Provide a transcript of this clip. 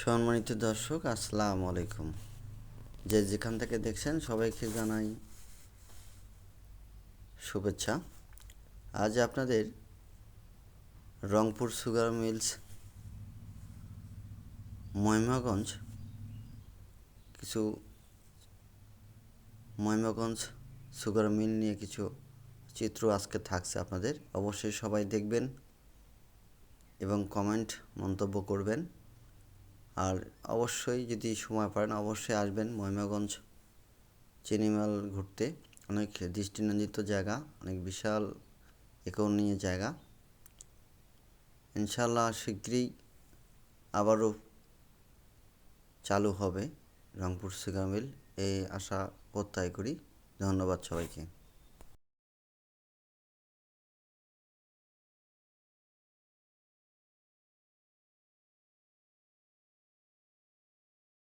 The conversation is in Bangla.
সম্মানিত দর্শক, আসসালামু আলাইকুম। যে যেখান থেকে দেখছেন, সবাইকে জানাই শুভেচ্ছা। আজ আপনাদের রংপুর সুগার মিলস মহিমাগঞ্জ কিছু মহিমাগঞ্জ সুগার মিল নিয়ে কিছু চিত্র আজকে থাকছে আপনাদের। অবশ্যই সবাই দেখবেন এবং কমেন্ট মন্তব্য করবেন। আর অবশ্যই যদি সময় পারেন, অবশ্যই আসবেন মহিমাগঞ্জ চিনিমাল ঘুরতে। অনেক দৃষ্টিনন্দিত জায়গা, অনেক বিশাল একর্ণীয় জায়গা। ইনশাল্লাহ শীঘ্রই আবারও চালু হবে রংপুর সুগার মিল। এই আশা প্রত্যয় করি। ধন্যবাদ সবাইকে।